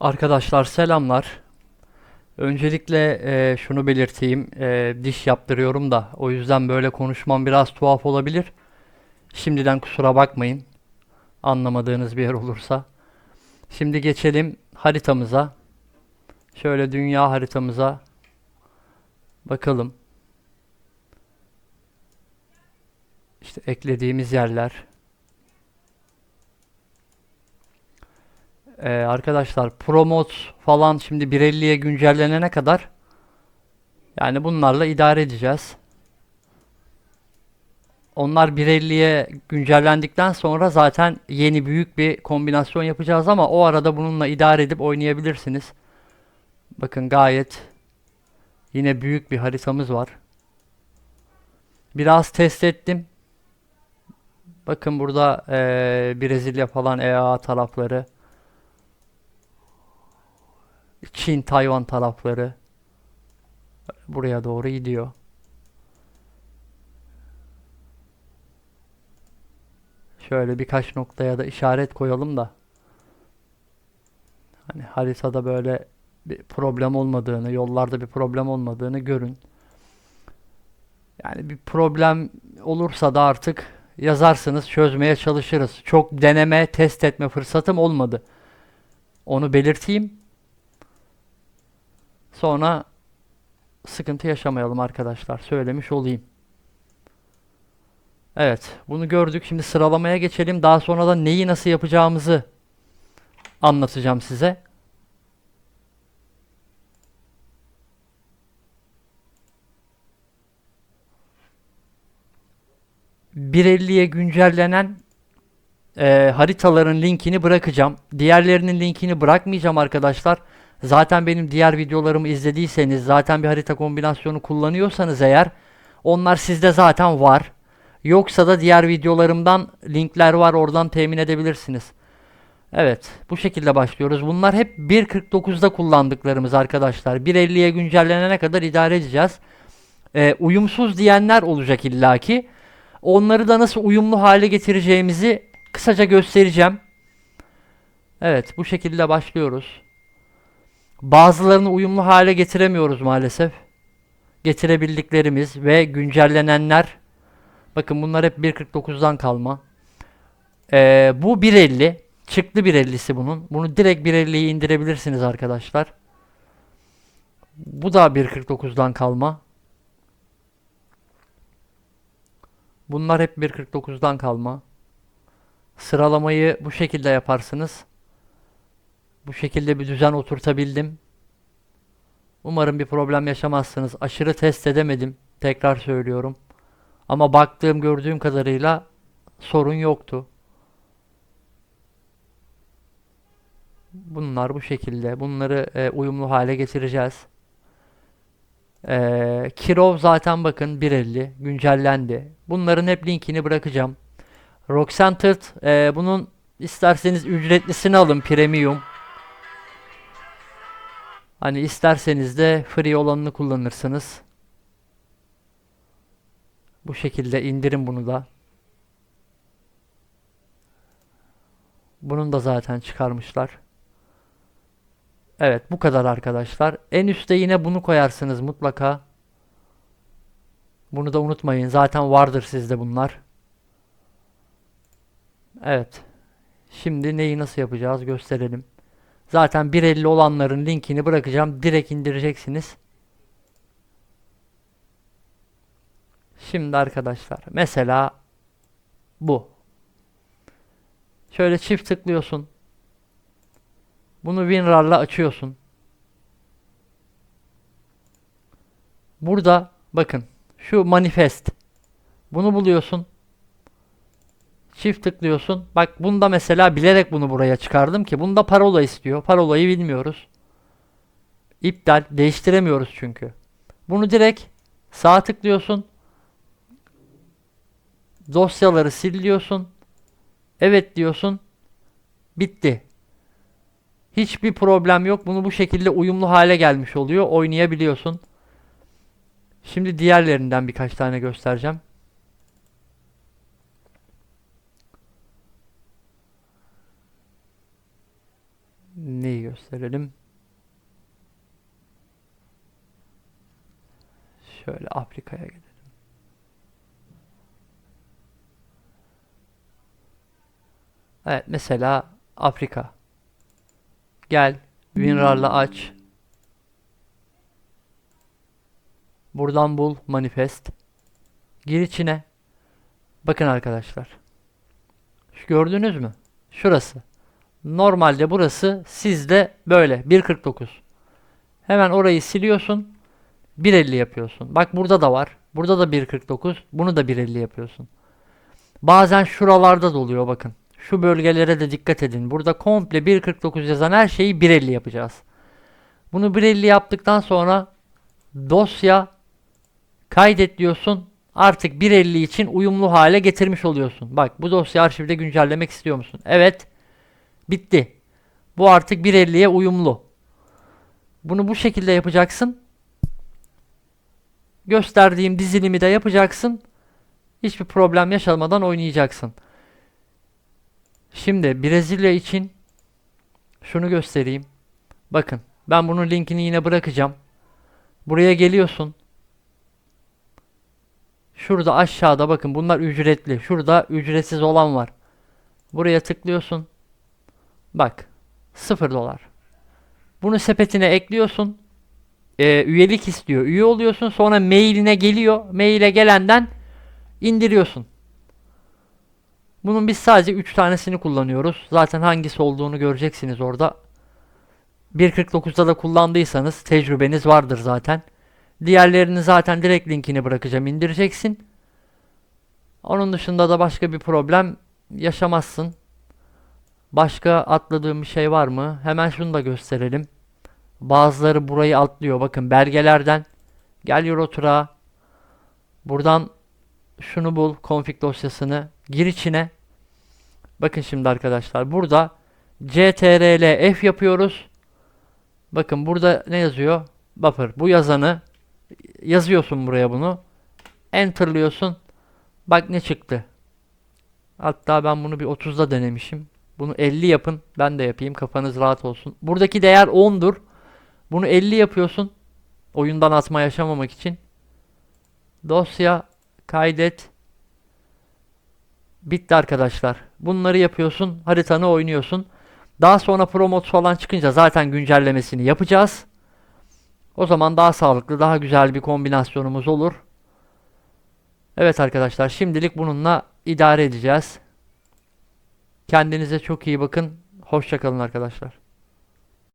Arkadaşlar selamlar. Öncelikle e, şunu belirteyim. E, diş yaptırıyorum da o yüzden böyle konuşmam biraz tuhaf olabilir. Şimdiden kusura bakmayın. Anlamadığınız bir yer olursa. Şimdi geçelim haritamıza. Şöyle dünya haritamıza bakalım. İşte eklediğimiz yerler. Ee, arkadaşlar promote falan şimdi 1.50'ye güncellenene kadar yani bunlarla idare edeceğiz. Onlar 1.50'ye güncellendikten sonra zaten yeni büyük bir kombinasyon yapacağız ama o arada bununla idare edip oynayabilirsiniz. Bakın gayet yine büyük bir haritamız var. Biraz test ettim. Bakın burada eee, Brezilya falan EA tarafları. Çin, Tayvan tarafları buraya doğru gidiyor. Şöyle birkaç noktaya da işaret koyalım da hani haritada böyle bir problem olmadığını, yollarda bir problem olmadığını görün. Yani bir problem olursa da artık yazarsınız, çözmeye çalışırız. Çok deneme, test etme fırsatım olmadı. Onu belirteyim. Sonra sıkıntı yaşamayalım arkadaşlar. Söylemiş olayım. Evet, bunu gördük. Şimdi sıralamaya geçelim. Daha sonra da neyi nasıl yapacağımızı anlatacağım size. ...1.50'ye güncellenen e, haritaların linkini bırakacağım. Diğerlerinin linkini bırakmayacağım arkadaşlar. Zaten benim diğer videolarımı izlediyseniz, zaten bir harita kombinasyonu kullanıyorsanız eğer, onlar sizde zaten var. Yoksa da diğer videolarımdan linkler var, oradan temin edebilirsiniz. Evet, bu şekilde başlıyoruz. Bunlar hep 1.49'da kullandıklarımız arkadaşlar. 1.50'ye güncellenene kadar idare edeceğiz. Ee, uyumsuz diyenler olacak illaki. Onları da nasıl uyumlu hale getireceğimizi kısaca göstereceğim. Evet, bu şekilde başlıyoruz. Bazılarını uyumlu hale getiremiyoruz maalesef. Getirebildiklerimiz ve güncellenenler. Bakın bunlar hep 1.49'dan kalma. Ee, bu 1.50. Çıktı 1.50'si bunun. Bunu direkt 1.50'ye indirebilirsiniz arkadaşlar. Bu da 1.49'dan kalma. Bunlar hep 1.49'dan kalma. Sıralamayı bu şekilde yaparsınız. Bu şekilde bir düzen oturtabildim. Umarım bir problem yaşamazsınız. Aşırı test edemedim. Tekrar söylüyorum. Ama baktığım gördüğüm kadarıyla sorun yoktu. Bunlar bu şekilde. Bunları e, uyumlu hale getireceğiz. E, Kirov zaten bakın 1.50 güncellendi. Bunların hep linkini bırakacağım. Rock Centered e, bunun isterseniz ücretlisini alın premium. Hani isterseniz de free olanını kullanırsınız. Bu şekilde indirin bunu da. Bunun da zaten çıkarmışlar. Evet bu kadar arkadaşlar. En üstte yine bunu koyarsınız mutlaka. Bunu da unutmayın. Zaten vardır sizde bunlar. Evet. Şimdi neyi nasıl yapacağız gösterelim. Zaten 1.50 olanların linkini bırakacağım. Direkt indireceksiniz. Şimdi arkadaşlar mesela bu. Şöyle çift tıklıyorsun. Bunu WinRAR'la açıyorsun. Burada bakın şu manifest. Bunu buluyorsun. Çift tıklıyorsun. Bak bunda mesela bilerek bunu buraya çıkardım ki bunda parola istiyor. Parolayı bilmiyoruz. İptal. Değiştiremiyoruz çünkü. Bunu direkt sağ tıklıyorsun. Dosyaları siliyorsun. Evet diyorsun. Bitti. Hiçbir problem yok. Bunu bu şekilde uyumlu hale gelmiş oluyor. Oynayabiliyorsun. Şimdi diğerlerinden birkaç tane göstereceğim. Neyi gösterelim? Şöyle Afrika'ya gidelim. Evet mesela Afrika. Gel WinRAR'la aç. Buradan bul manifest. Gir içine. Bakın arkadaşlar. Şu gördünüz mü? Şurası. Normalde burası sizde böyle 1.49. Hemen orayı siliyorsun. 1.50 yapıyorsun. Bak burada da var. Burada da 1.49. Bunu da 1.50 yapıyorsun. Bazen şuralarda da oluyor bakın. Şu bölgelere de dikkat edin. Burada komple 1.49 yazan her şeyi 1.50 yapacağız. Bunu 1.50 yaptıktan sonra dosya kaydet diyorsun. Artık 1.50 için uyumlu hale getirmiş oluyorsun. Bak bu dosya arşivde güncellemek istiyor musun? Evet. Bitti. Bu artık 1.50'ye uyumlu. Bunu bu şekilde yapacaksın. Gösterdiğim dizilimi de yapacaksın. Hiçbir problem yaşamadan oynayacaksın. Şimdi Brezilya için şunu göstereyim. Bakın ben bunun linkini yine bırakacağım. Buraya geliyorsun. Şurada aşağıda bakın bunlar ücretli. Şurada ücretsiz olan var. Buraya tıklıyorsun. Bak 0 dolar. Bunu sepetine ekliyorsun. Ee, üyelik istiyor. Üye oluyorsun. Sonra mailine geliyor. Maile gelenden indiriyorsun. Bunun biz sadece 3 tanesini kullanıyoruz. Zaten hangisi olduğunu göreceksiniz orada. 1.49'da da kullandıysanız tecrübeniz vardır zaten. Diğerlerini zaten direkt linkini bırakacağım indireceksin. Onun dışında da başka bir problem yaşamazsın. Başka atladığım bir şey var mı? Hemen şunu da gösterelim. Bazıları burayı atlıyor. Bakın belgelerden gel Eurotrack'a. Buradan şunu bul config dosyasını gir içine. Bakın şimdi arkadaşlar burada CTRL F yapıyoruz. Bakın burada ne yazıyor? Buffer. Bu yazanı yazıyorsun buraya bunu. Enter'lıyorsun. Bak ne çıktı. Hatta ben bunu bir 30'da denemişim. Bunu 50 yapın. Ben de yapayım. Kafanız rahat olsun. Buradaki değer 10'dur. Bunu 50 yapıyorsun. Oyundan atma yaşamamak için. Dosya kaydet. Bitti arkadaşlar. Bunları yapıyorsun. Haritanı oynuyorsun. Daha sonra promot falan çıkınca zaten güncellemesini yapacağız. O zaman daha sağlıklı, daha güzel bir kombinasyonumuz olur. Evet arkadaşlar şimdilik bununla idare edeceğiz. Kendinize çok iyi bakın. Hoşçakalın arkadaşlar.